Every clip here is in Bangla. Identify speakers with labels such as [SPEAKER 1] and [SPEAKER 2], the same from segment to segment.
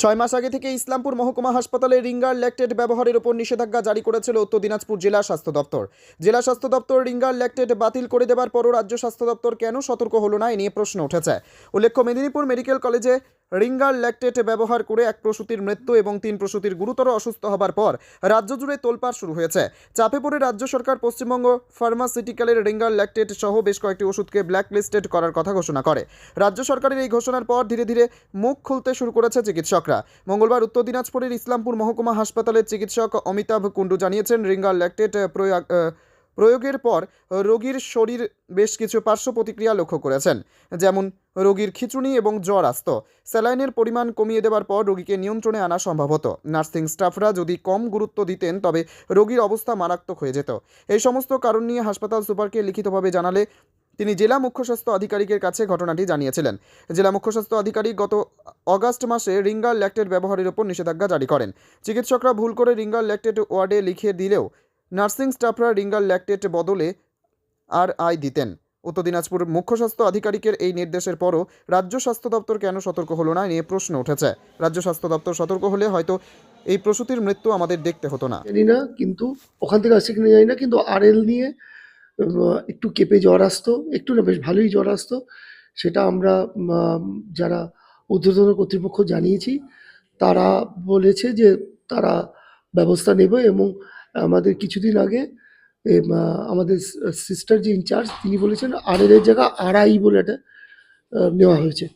[SPEAKER 1] ছয় মাস আগে থেকে ইসলামপুর মহকুমা হাসপাতালে রিঙ্গার ল্যাকটেড ব্যবহারের উপর নিষেধাজ্ঞা জারি করেছিল উত্তর দিনাজপুর জেলা স্বাস্থ্য দপ্তর। জেলা স্বাস্থ্য দপ্তর রিঙ্গার ল্যাকটেড বাতিল করে দেবার পরও রাজ্য স্বাস্থ্য দপ্তর কেন সতর্ক হলো না এ নিয়ে প্রশ্ন উঠেছে। উল্লেখ্য, মেদিনীপুর মেডিকেল কলেজে রিঙ্গার ল্যাকটেট ব্যবহার করে এক প্রসূতির মৃত্যু এবং তিন প্রসূতির গুরুতর অসুস্থ হবার পর রাজ্য জুড়ে তোলপাড় শুরু হয়েছে। চাপে পড়ে রাজ্য সরকার পশ্চিমবঙ্গ ফার্মাসিউটিক্যালের রিঙ্গার ল্যাকটেড সহ বেশ কয়েকটি ওষুধকে ব্ল্যাকলিস্টেড করার কথা ঘোষণা করে। রাজ্য সরকারের এই ঘোষণার পর ধীরে ধীরে মুখ খুলতে শুরু করেছে চিকিৎসকরা। মঙ্গলবার উত্তর দিনাজপুরের ইসলামপুর মহকুমা হাসপাতালের চিকিৎসক অমিতাভ কুণ্ডু জানিয়েছেন, রিঙ্গার ল্যাকটেট প্রয়োগ প্রয়োগের পর রোগীর শরীর বেশ কিছু পার্শ্ব প্রতিক্রিয়া লক্ষ্য করেছেন, যেমন রোগীর খিঁচুনি এবং জ্বর আসত। স্যালাইনের পরিমাণ কমিয়ে দেওয়ার পর রোগীকে নিয়ন্ত্রণে আনা সম্ভব হতো। নার্সিং স্টাফরা যদি কম গুরুত্ব দিতেন, তবে রোগীর অবস্থা মারাত্মক হয়ে যেত। এই সমস্ত কারণ নিয়ে হাসপাতাল সুপারকে লিখিতভাবে জানালে তিনি জেলা মুখ্য স্বাস্থ্য আধিকারিকের কাছে ঘটনাটি জানিয়েছিলেন। জেলা মুখ্য স্বাস্থ্য আধিকারিক গত অগাস্ট মাসে রিঙ্গার ল্যাকটেড ব্যবহারের উপর নিষেধাজ্ঞা জারি করেন। চিকিৎসকরা ভুল করে রিঙ্গার ল্যাকটেড ওয়ার্ডে লিখে দিলেও নার্সিং স্টাফরা রিঙ্গার ল্যাকটেড বদলে আর আই দিতেন। উত্তর দিনাজপুর মুখ্য স্বাস্থ্য আধিকারিকের এই নির্দেশের পরও রাজ্য স্বাস্থ্য দপ্তর কেন সতর্ক হলো না নিয়ে প্রশ্ন উঠেছে। রাজ্য স্বাস্থ্য দপ্তর সতর্ক হলে হয়তো এই প্রসূতির মৃত্যু আমাদের দেখতে হতো না।
[SPEAKER 2] জানি না, কিন্তু ওখান থেকে আসছে কিনা জানি না, কিন্তু আরএল নিয়ে একটু কেঁপে জ্বর আসতো, একটু না, বেশ ভালোই জ্বর আসতো। সেটা আমরা যারা ঊর্ধ্বতন কর্তৃপক্ষ জানিয়েছি, তারা বলেছে যে তারা ব্যবস্থা নেবে এবং আমাদের কিছুদিন আগে আমাদের সিস্টার যে ইনচার্জ তিনি বলেছেন এর জায়গা আড়াই বলে একটা নেওয়া হয়েছে।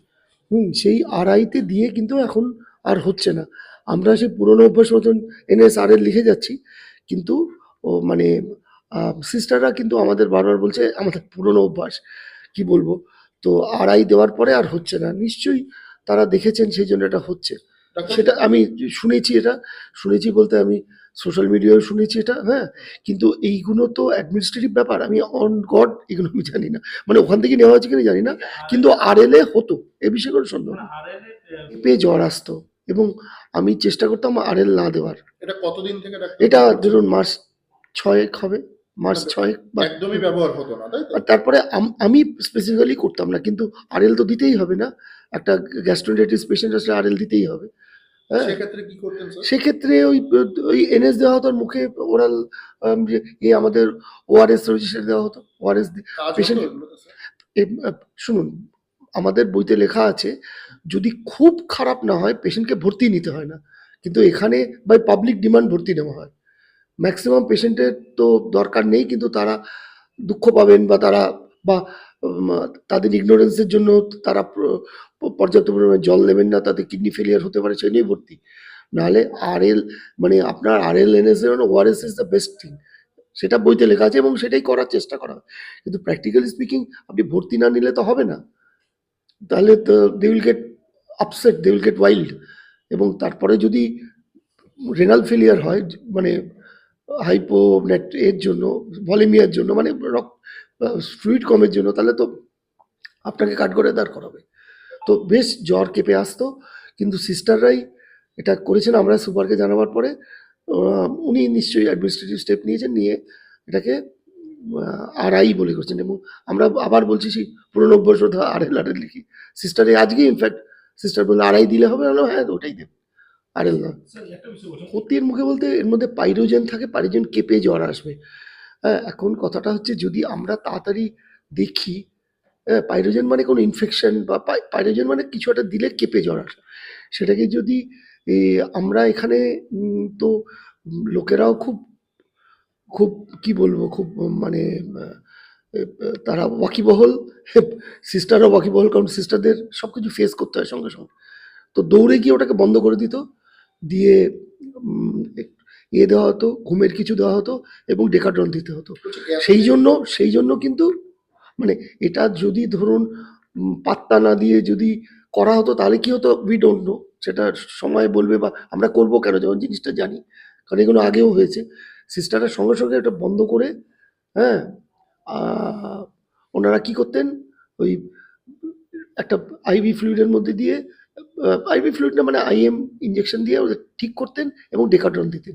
[SPEAKER 2] হুম সেই আড়াইতে দিয়ে কিন্তু এখন আর হচ্ছে না। আমরা সেই পুরনো অভ্যাস মতন এনএসআরএল লিখে যাচ্ছি কিন্তু ও মানে সিস্টাররা কিন্তু আমাদের বারবার বলছে আমাদের পুরনো অভ্যাস কি বলব? তো আড়াই দেওয়ার পরে আর হচ্ছে না। নিশ্চয়ই তারা দেখেছেন সেই জন্য এটা হচ্ছে। সেটা আমি শুনেছি এটা। শুনেছি বলতে আমি সোশ্যাল মিডিয়ায় শুনেছি এটা হ্যাঁ? কিন্তু এইগুলো তো অ্যাডমিনিস্ট্রেটিভ ব্যাপার আমি অন গড এগুলো আমি জানি না। মানে ওখান থেকে নেওয়া হয়েছে কিনা জানি না কিন্তু আর এলে হতো এ বিষয়ে কোনো সন্দেহ পেয়ে জ্বর আসতো এবং আমি চেষ্টা করতাম আর এল না দেওয়ার।
[SPEAKER 3] এটা কতদিন থেকে
[SPEAKER 2] এটা ধরুন মাস ছয়েক হবে মাস ছয়েক বা
[SPEAKER 3] একদমই ব্যবহার হতো না
[SPEAKER 2] আর তারপরে আমি স্পেসিফিক্যালি করতাম না কিন্তু আরএল তো দিতেই হবে না একটা গ্যাস্ট্রোন্টাইটিস পেশেন্ট আসলে আরএল দিতেই হবে। হ্যাঁ
[SPEAKER 3] সেক্ষেত্রে কি করতেন
[SPEAKER 2] সেক্ষেত্রে ওই ওই এনএস দেওয়া হতো মুখে ওরাল যে আমাদের ওআরএস রয়েছে সেটা দেওয়া হতো ওআরএস
[SPEAKER 3] স্যার?
[SPEAKER 2] শুনুন আমাদের বইতে লেখা আছে যদি খুব খারাপ না হয় পেশেন্টকে ভর্তি নিতে হয় না। কিন্তু এখানে বাই পাবলিক ডিমান্ড ভর্তি নেওয়া হয়। ম্যাক্সিমাম পেশেন্টের তো দরকার নেই কিন্তু তারা দুঃখ পাবেন বা তারা বা তাদের ইগনোরেন্সের জন্য তারা পর্যাপ্ত পরিমাণে জল নেবেন না, তাদের কিডনি ফেলিয়ার হতে পারে সেই নিয়ে ভর্তি। নাহলে আর এল মানে আপনার R L N S ORS is the best thing সেটা বইতে লেখা আছে এবং সেটাই করার চেষ্টা করা কিন্তু প্র্যাকটিক্যালি স্পিকিং আপনি ভর্তি না নিলে তো হবে না। তাহলে they will get upset they will get wild এবং তারপরে যদি রেনাল ফেলিয়ার হয় মানে হাইপো নেট এর জন্য ভলিমিয়ার জন্য মানে ফ্লুইড কমের জন্য, তাহলে তো আপনাকে কাট করে দাঁড় করাবে। তো বেশ জ্বর কেঁপে আসতো, কিন্তু সিস্টাররাই এটা করেছেন, আমরা সুপারকে জানাবার পরে উনি নিশ্চয়ই অ্যাডমিনিস্ট্রেটিভ স্টেপ নিয়েছেন, নিয়ে এটাকে আরআই বলে করছেন, এবং আমরা আবার বলছি সেই পুরনো অভ্যাস আর এল আর লিখি। সিস্টারে আজকে ইনফ্যাক্ট সিস্টার বলল আড়াই দিলে হবে, না হ্যাঁ ওটাই দেব। আর না ক্ষতির মুখে বলতে এর মধ্যে পাইরোজেন থাকে পাইরোজেন কেঁপে জ্বর আসবে। হ্যাঁ এখন কথাটা হচ্ছে যদি আমরা তাড়াতাড়ি দেখি হ্যাঁ পাইরোজেন মানে কোনো ইনফেকশন বা পাই- পাইরোজেন মানে কিছু একটা দিলে কেঁপে জ্বর আসে। সেটাকে যদি আমরা এখানে তো লোকেরাও খুব খুব কি বলব খুব মানে তারা ওয়াকিবহল সিস্টাররা ওয়াকিবহল কারণ সিস্টারদের সব কিছু ফেস করতে হয় সঙ্গে সঙ্গে। তো দৌড়ে গিয়ে ওটাকে বন্ধ করে দিত দিয়ে ইয়ে দেওয়া হতো, ঘুমের কিছু দেওয়া হতো এবং ডেকাড্রন দিতে হতো। সেই জন্য সেই জন্য কিন্তু মানে এটা যদি ধরুন পাত্তা না দিয়ে যদি করা হতো, তাহলে কি হতো? উই ডোন্ট নো সেটা সময় বলবে বা আমরা করব কেন? যেমন জিনিসটা জানি। কারণ এগুলো আগেও হয়েছে। সিস্টাররা সঙ্গে সঙ্গে এটা বন্ধ করে হ্যাঁ ওনারা কি করতেন? ওই একটা আইভি ফ্লুইডের মধ্যে দিয়ে আইভি ফ্লুইড না মানে আইএম ইঞ্জেকশন দিয়ে ওদের ঠিক করতেন এবং ডেকাড্রন দিতেন।